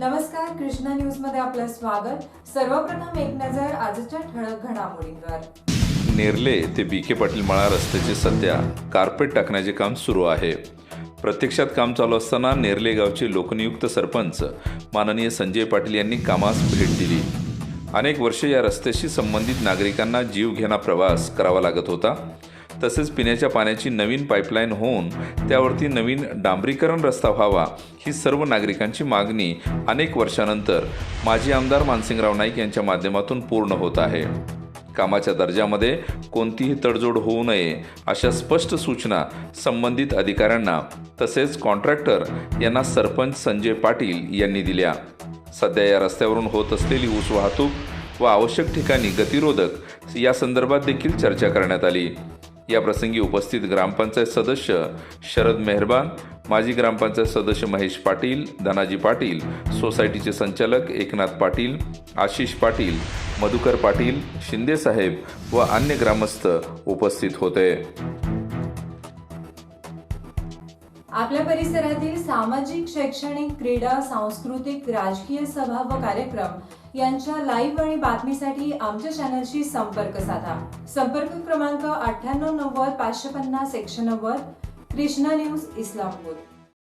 नमस्कार कृष्णा न्यूजमध्ये आपलं स्वागत. सर्वप्रथम एक नजर आजच्या ठळक घडामोडींवर. नेरले ते बी के पाटील मळा रस्त्याचे सध्या कार्पेट टाकण्याचे काम सुरू आहे. प्रत्यक्षात काम चालू असताना नेरले गावचे लोकनियुक्त सरपंच माननीय संजय पाटील यांनी कामास भेट दिली. अनेक वर्षे या रस्त्याशी संबंधित नागरिकांना जीवघेणा प्रवास करावा लागत होता. तसेच पिण्याच्या पाण्याची नवीन पाईपलाईन होऊन त्यावरती नवीन डांबरीकरण रस्ता व्हावा ही सर्व नागरिकांची मागणी अनेक वर्षानंतर माजी आमदार मानसिंगराव नाईक यांच्या माध्यमातून पूर्ण होत आहे. कामाच्या दर्जामध्ये कोणतीही तडजोड होऊ नये अशा स्पष्ट सूचना संबंधित अधिकाऱ्यांना तसेच कॉन्ट्रॅक्टर यांना सरपंच संजय पाटील यांनी दिल्या. सध्या या रस्त्यावरून होत असलेली ऊस वाहतूक व आवश्यक ठिकाणी गतिरोधक या संदर्भात देखील चर्चा करण्यात आली. या प्रसंगी उपस्थित ग्रामपंचायत सदस्य शरद मेहरबान माजी ग्रामपंचायत सदस्य महेश पाटील धनाजी पाटील सोसायटीचे संचालक एकनाथ पाटील आशिष पाटील मधुकर पाटील शिंदेसाहेब व अन्य ग्रामस्थ उपस्थित होते. आपल्या परिसरातील सामाजिक शैक्षणिक क्रीडा सांस्कृतिक राजकीय सभा व कार्यक्रम यांच्या लाईव्ह आणि बातमीसाठी आमच्या चॅनलशी संपर्क साधा. संपर्क क्रमांक अठ्ठ्याण्णव नव्वद पाचशे पन्नास एकशे नव्वद कृष्णा न्यूज इस्लामपूर.